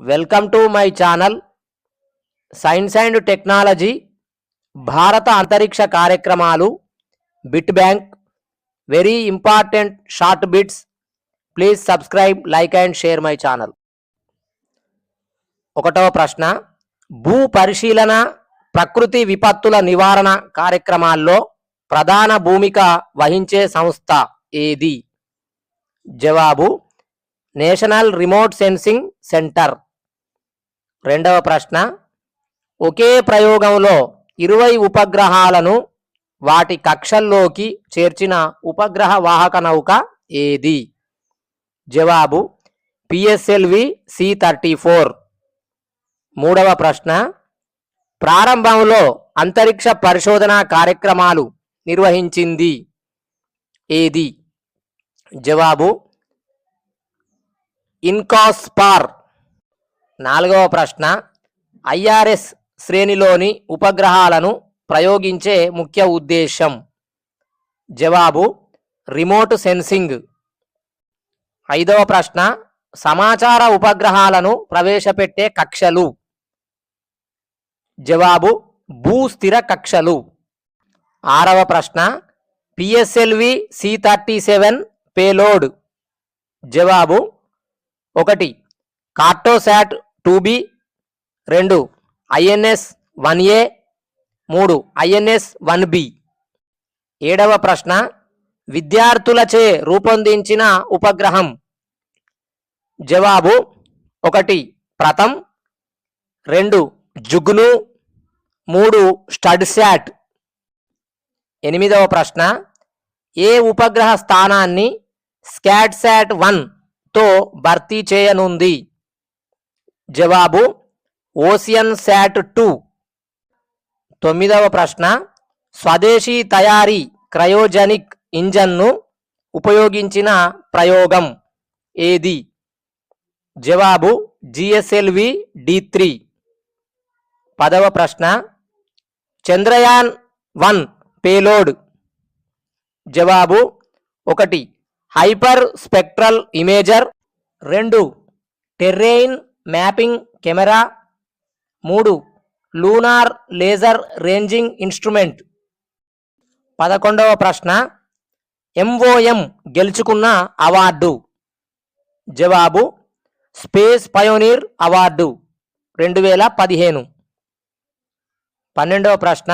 Welcome to my channel science and technology భారత అంతరిక్ష కార్యక్రమాలు bit bank. Very important short bits please subscribe like and share my channel ఒకటవ ప్రశ్న. భూ పరిశీలన ప్రకృతి విపత్తుల నివారణ కార్యక్రమాల్లో ప్రధాన భూమిక వహించే సంస్థ ఏది? జవాబు నేషనల్ రిమోట్ సెన్సింగ్ సెంటర్. రెండవ ప్రశ్న ఒకే ప్రయోగంలో ఇరవై ఉపగ్రహాలను వాటి కక్షల్లోకి చేర్చిన ఉపగ్రహ వాహక నౌక ఏది? జవాబు పిఎస్ఎల్వి సి థర్టీ ఫోర్. మూడవ ప్రశ్న ప్రారంభంలో అంతరిక్ష పరిశోధన కార్యక్రమాలు నిర్వహించింది ఏది? జవాబు ఇన్కాస్పార్. నాలుగవ ప్రశ్న. ఐఆర్ఎస్ శ్రేణిలోని ఉపగ్రహాలను ప్రయోగించే ముఖ్య ఉద్దేశం. జవాబు రిమోట్ సెన్సింగ్. ఐదవ ప్రశ్న. సమాచార ఉపగ్రహాలను ప్రవేశపెట్టే కక్షలు. జవాబు భూస్థిర కక్షలు. ఆరవ ప్రశ్న. PSLV C thirty seven payload. జవాబు ఒకటి కార్టోశాట్ టూ బి రెండు ఐఎన్ఎస్ వన్ ఏ. మూడు ఐఎన్ఎస్ వన్ బి. ఏడవ ప్రశ్న విద్యార్థులచే రూపొందించిన ఉపగ్రహం. జవాబు ఒకటి ప్రథం. రెండు జుగ్ను. మూడు స్టడ్శాట్. ఎనిమిదవ ప్రశ్న ఏ ఉపగ్రహ స్థానాన్ని స్కాట్శాట్ వన్ తో భర్తీ చేయనుంది. జవాబు ఓసియన్ శాట్ టూ. తొమ్మిదవ ప్రశ్న. స్వదేశీ తయారీ క్రయోజనిక్ ఇంజన్ను ఉపయోగించిన ప్రయోగం ఏది? జవాబు జిఎస్ఎల్వి డి త్రీ. పదవ ప్రశ్న. Chandrayaan one payload. జవాబు ఒకటి. హైపర్ స్పెక్ట్రల్ ఇమేజర్ రెండు టెర్రెయిన్ మ్యాపింగ్ కెమెరా మూడు లూనార్ లేజర్ రేంజింగ్ ఇన్స్ట్రుమెంట్. పదకొండవ ప్రశ్న ఎంఓఎం గెలుచుకున్న అవార్డు. జవాబు స్పేస్ పయోనీర్ అవార్డు రెండు వేల పదిహేను. పన్నెండవ ప్రశ్న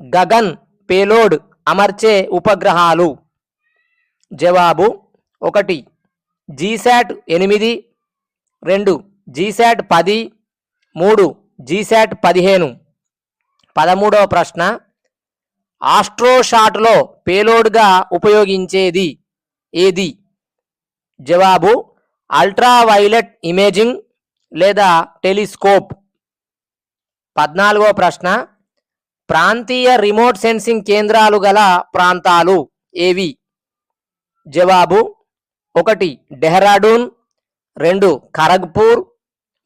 గగన్ పేలోడ్ అమర్చే ఉపగ్రహాలు. జవాబు ఒకటి. జీశాట్ ఎనిమిది రెండు జీశాట్ పది మూడు జీశాట్ పదిహేను. పదమూడవ ప్రశ్న. ఆస్ట్రోషాట్లో పేలోడ్గా ఉపయోగించేది ఏది? జవాబు అల్ట్రావైలెట్ ఇమేజింగ్ లేదా టెలిస్కోప్. పద్నాలుగో ప్రశ్న. ప్రాంతీయ రిమోట్ సెన్సింగ్ కేంద్రాలు గల ప్రాంతాలు ఏవి? జవాబు ఒకటి డెహ్రాడూన్ రెండు ఖరగ్పూర్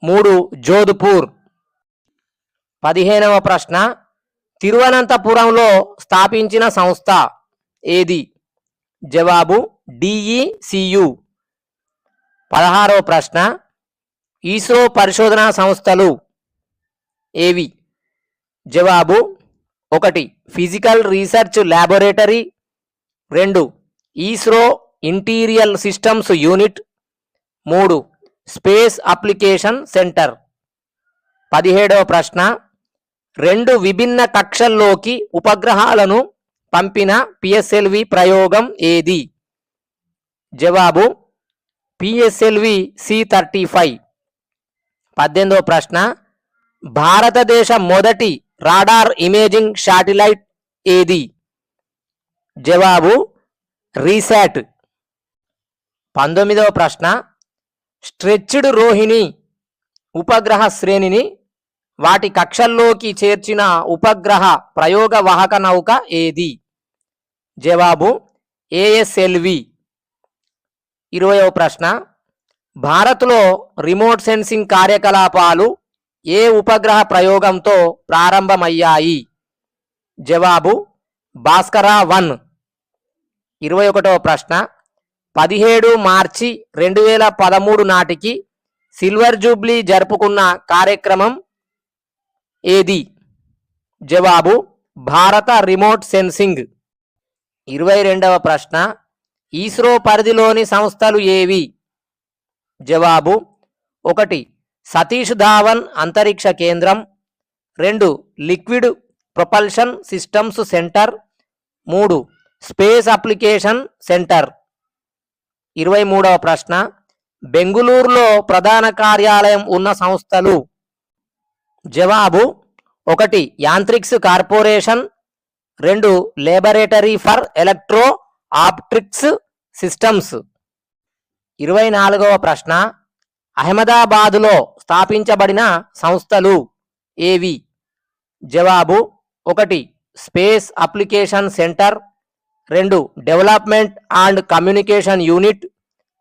మూడు జోధ్పూర్. పదిహేనవ ప్రశ్న. తిరువనంతపురంలో స్థాపించిన సంస్థ ఏది? జవాబు డిఈసియు. పదహారవ ప్రశ్న. ఇస్రో పరిశోధనా సంస్థలు ఏవి? జవాబు ఒకటి ఫిజికల్ రీసెర్చ్ ల్యాబొరేటరీ రెండు ఈస్రో ఇంటీరియల్ సిస్టమ్స్ యూనిట్ మూడు స్పేస్ అప్లికేషన్ సెంటర్. పదిహేడవ ప్రశ్న రెండు విభిన్న కక్షల్లోకి ఉపగ్రహాలను పంపిన పిఎస్ఎల్వి ప్రయోగం ఏది? జవాబు పిఎస్ఎల్వి సి థర్టీ ఫైవ్. పద్దెనిమిదవ ప్రశ్న భారతదేశ మొదటి రాడార్ ఇమేజింగ్ శాటిలైట్ ఏది? జవాబు రీశాట్. పంతొమ్మిదవ ప్రశ్న. స్ట్రెచ్డ్ రోహిణి ఉపగ్రహ శ్రేణిని వాటి కక్షల్లోకి చేర్చిన ఉపగ్రహ ప్రయోగ వాహక నౌక ఏది? జవాబు ఏఎస్ఎల్వి. ఇరవయవ ప్రశ్న. భారత్లో రిమోట్ సెన్సింగ్ కార్యకలాపాలు ఏ ఉపగ్రహ ప్రయోగంతో ప్రారంభమయ్యాయి? జవాబు భాస్కరా వన్. ఇరవై ఒకటవ ప్రశ్న. పదిహేడు మార్చి రెండు వేల పదమూడు నాటికి సిల్వర్ జూబ్లీ జరుపుకున్న కార్యక్రమం ఏది? జవాబు భారత రిమోట్ సెన్సింగ్. ఇరవై రెండవ ప్రశ్న ఇస్రో పరిధిలోని సంస్థలు ఏవి? జవాబు ఒకటి సతీష్ ధావన్ అంతరిక్ష కేంద్రం. రెండు లిక్విడ్ ప్రొపల్షన్ సిస్టమ్స్ సెంటర్. మూడు స్పేస్ అప్లికేషన్ సెంటర్. ఇరవై మూడవ ప్రశ్న. బెంగుళూరులో ప్రధాన కార్యాలయం ఉన్న సంస్థలు. జవాబు ఒకటి యాంత్రిక్స్ కార్పొరేషన్. రెండు laboratory for electro optics systems. ఇరవై నాలుగవ ప్రశ్న. అహ్మదాబాదులో స్థాపించబడిన సంస్థలు ఏవి? జవాబు ఒకటి స్పేస్ అప్లికేషన్ సెంటర్. రెండు డెవలప్మెంట్ అండ్ కమ్యూనికేషన్ యూనిట్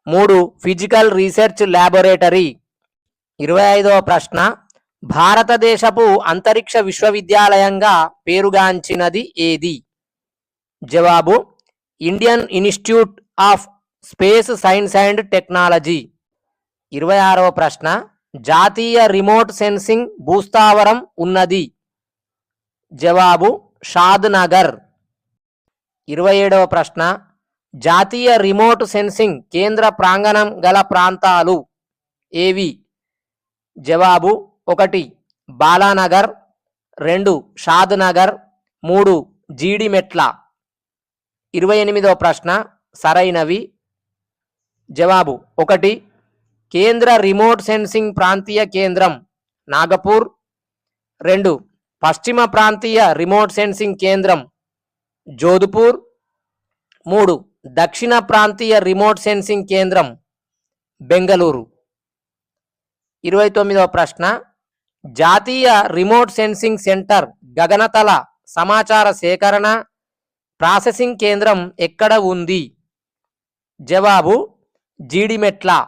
మూడు ఫిజికల్ రీసెర్చ్ ల్యాబొరేటరీ ఇరవై ఐదవ ప్రశ్న భారతదేశపు అంతరిక్ష విశ్వవిద్యాలయంగా పేరుగాంచినది ఏది? జవాబు Indian institute of space science and technology ఇరవై ఆరవ ప్రశ్న జాతీయ రిమోట్ సెన్సింగ్ భూస్థావరం ఉన్నది? జవాబు షాద్ నగర్ ఇరవై ఏడవ ప్రశ్న జాతీయ రిమోట్ సెన్సింగ్ కేంద్ర ప్రాంగణం గల ప్రాంతాలు ఏవి? జవాబు ఒకటి బాలానగర్ రెండు షాద్ నగర్ మూడు జీడిమెట్ల. ఇరవై ఎనిమిదవ ప్రశ్న సరైనవి. జవాబు ఒకటి కేంద్ర రిమోట్ సెన్సింగ్ ప్రాంతీయ కేంద్రం నాగపూర్. రెండు పశ్చిమ ప్రాంతీయ రిమోట్ సెన్సింగ్ కేంద్రం జోధ్పూర్. మూడు దక్షిణ ప్రాంతీయ రిమోట్ సెన్సింగ్ కేంద్రం బెంగళూరు. ఇరవై తొమ్మిదవ ప్రశ్న జాతీయ రిమోట్ సెన్సింగ్ సెంటర్ గగనతల సమాచార సేకరణ ప్రాసెసింగ్ కేంద్రం ఎక్కడ ఉంది? జవాబు జీడిమెట్ల.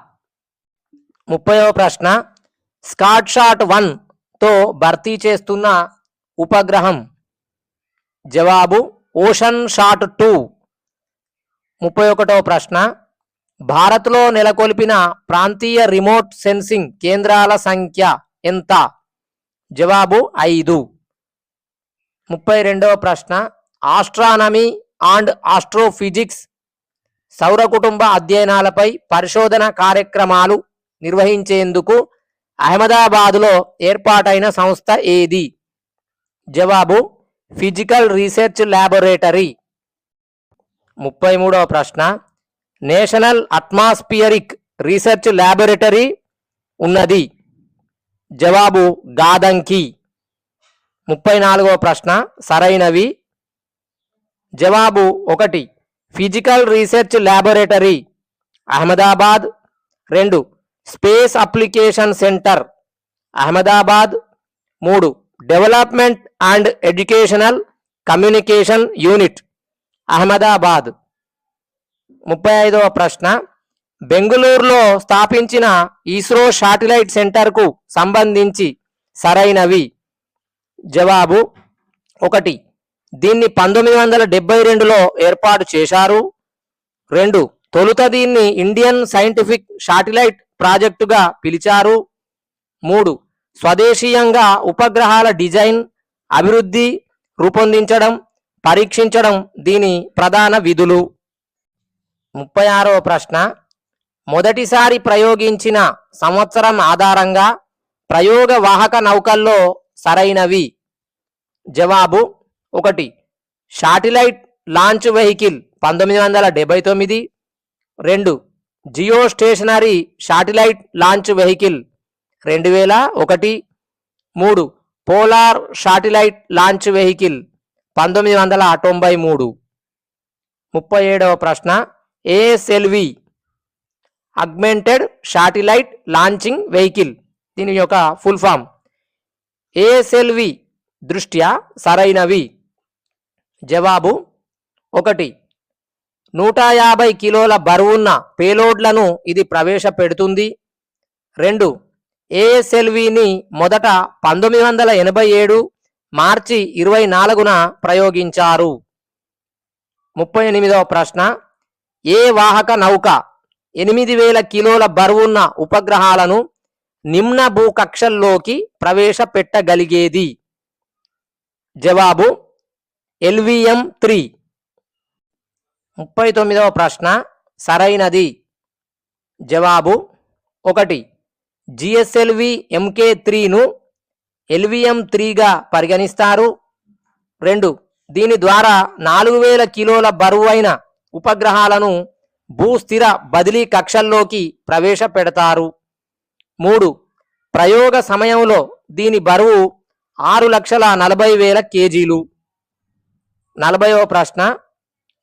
ముప్పైవ ప్రశ్న స్కాట్ షాట్ వన్తో భర్తీ చేస్తున్న ఉపగ్రహం. జవాబు ఓషన్ షాట్ టూ. ముప్పై ఒకటవ ప్రశ్న. భారత్లో నెలకొల్పిన ప్రాంతీయ రిమోట్ సెన్సింగ్ కేంద్రాల సంఖ్య ఎంత? జవాబు ఐదు. ముప్పై రెండవ ప్రశ్న. ఆస్ట్రానమీ అండ్ ఆస్ట్రోఫిజిక్స్ సౌర కుటుంబ అధ్యయనాలపై పరిశోధన కార్యక్రమాలు నిర్వహించేందుకు అహ్మదాబాదులో ఏర్పాటైన సంస్థ ఏది? జవాబు ఫిజికల్ రీసెర్చ్ ల్యాబొరేటరీ. ముప్పై మూడవ ప్రశ్న. నేషనల్ అట్మాస్ఫియరిక్ రీసెర్చ్ ల్యాబొరేటరీ ఉన్నది. జవాబు గాదంకి. ముప్పై నాలుగవ ప్రశ్న. సరైనవి. జవాబు ఒకటి. Physical research laboratory. అహ్మదాబాద్. రెండు. Space application centre. అహ్మదాబాద్. మూడు. Development and educational communication unit Ahmedabad. ముప్పై ఐదవ ప్రశ్న. బెంగుళూరులో స్థాపించిన ఇస్రో శాటిలైట్ సెంటర్కు సంబంధించి సరైనవి? జవాబు ఒకటి. దీన్ని పంతొమ్మిది వందల డెబ్బై రెండులో ఏర్పాటు చేశారు. రెండు. తొలుత దీన్ని ఇండియన్ సైంటిఫిక్ శాటిలైట్ ప్రాజెక్టుగా పిలిచారు. మూడు. స్వదేశీయంగా ఉపగ్రహాల డిజైన్ అభివృద్ధి రూపొందించడం పరీక్షించడం దీని ప్రధాన విధులు. ముప్పై ఆరవ ప్రశ్న. మొదటిసారి ప్రయోగించిన సంవత్సరం ఆధారంగా ప్రయోగ వాహక నౌకల్లో సరైనవి. జవాబు ఒకటి. శాటిలైట్ లాంచ్ వెహికల్ పంతొమ్మిది వందల డెబ్బై తొమ్మిది. రెండు. Geostationary satellite launch vehicle రెండు వేల ఒకటి. మూడు. పోలార్ శాటిలైట్ లాంచ్ వెహికల్ పంతొమ్మిది వందల తొంభై మూడు. ముప్పై ఏడవ ప్రశ్న ASLV augmented satellite launching vehicle? దీని యొక్క ఫుల్ ఫామ్. ఏఎస్ఎల్వి దృష్ట్యా సరైనవి? జవాబు ఒకటి. నూట యాభై కిలోల బరువున్న పేలోడ్లను ఇది ప్రవేశపెడుతుంది. రెండు. ఏఎస్ఎల్విని మొదట పంతొమ్మిది వందల ఎనభై ఏడు మార్చి ఇరవై నాలుగున ప్రయోగించారు. ముప్పై ఎనిమిదవ ప్రశ్న ఏ వాహక నౌక ఎనిమిది వేల కిలోల బరువున్న ఉపగ్రహాలను నిమ్న భూకక్షల్లోకి ప్రవేశపెట్టగలిగేది? జవాబు ఎల్విఎం త్రీ. ముప్పై తొమ్మిదవ ప్రశ్న సరైనది. జవాబు ఒకటి. జిఎస్ఎల్వి ఎంకే త్రీను ఎల్విఎం త్రీగా పరిగణిస్తారు. రెండు దీని ద్వారా నాలుగు వేల కిలోల బరువైన ఉపగ్రహాలను భూస్థిర బదిలీ కక్షల్లోకి ప్రవేశపెడతారు. మూడు ప్రయోగ సమయంలో దీని బరువు ఆరు లక్షల నలభై వేల కేజీలు. నలభైవ ప్రశ్న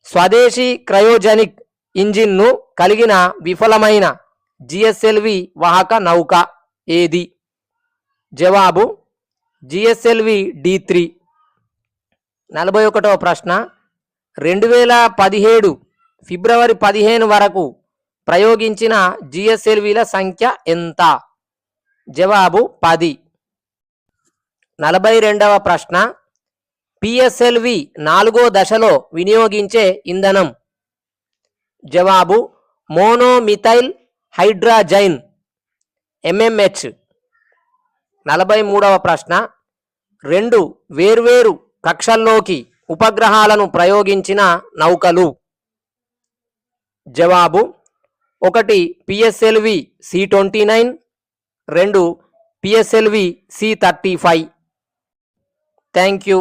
స్వదేశీ క్రయోజెనిక్ ఇంజిన్ను కలిగిన విఫలమైన జిఎస్ఎల్వి వాహక నౌక ఏది? జవాబు జిఎస్ఎల్వి డి త్రీ. నలభై ఒకటవ ప్రశ్న. రెండు వేల పదిహేడు ఫిబ్రవరి పదిహేను వరకు ప్రయోగించిన జిఎస్ఎల్విల సంఖ్య ఎంత? జవాబు పది. నలభై రెండవ ప్రశ్న. పిఎస్ఎల్వి నాలుగో దశలో వినియోగించే ఇంధనం. జవాబు మోనోమిథైల్ హైడ్రాజైన్ ఎంఎంహెచ్ నలభై మూడవ ప్రశ్న. రెండు వేర్వేరు కక్షల్లోకి ఉపగ్రహాలను ప్రయోగించిన నౌకలు. జవాబు ఒకటి పిఎస్ఎల్వి సి ట్వంటీ నైన్ రెండు PSLV C thirty five thank you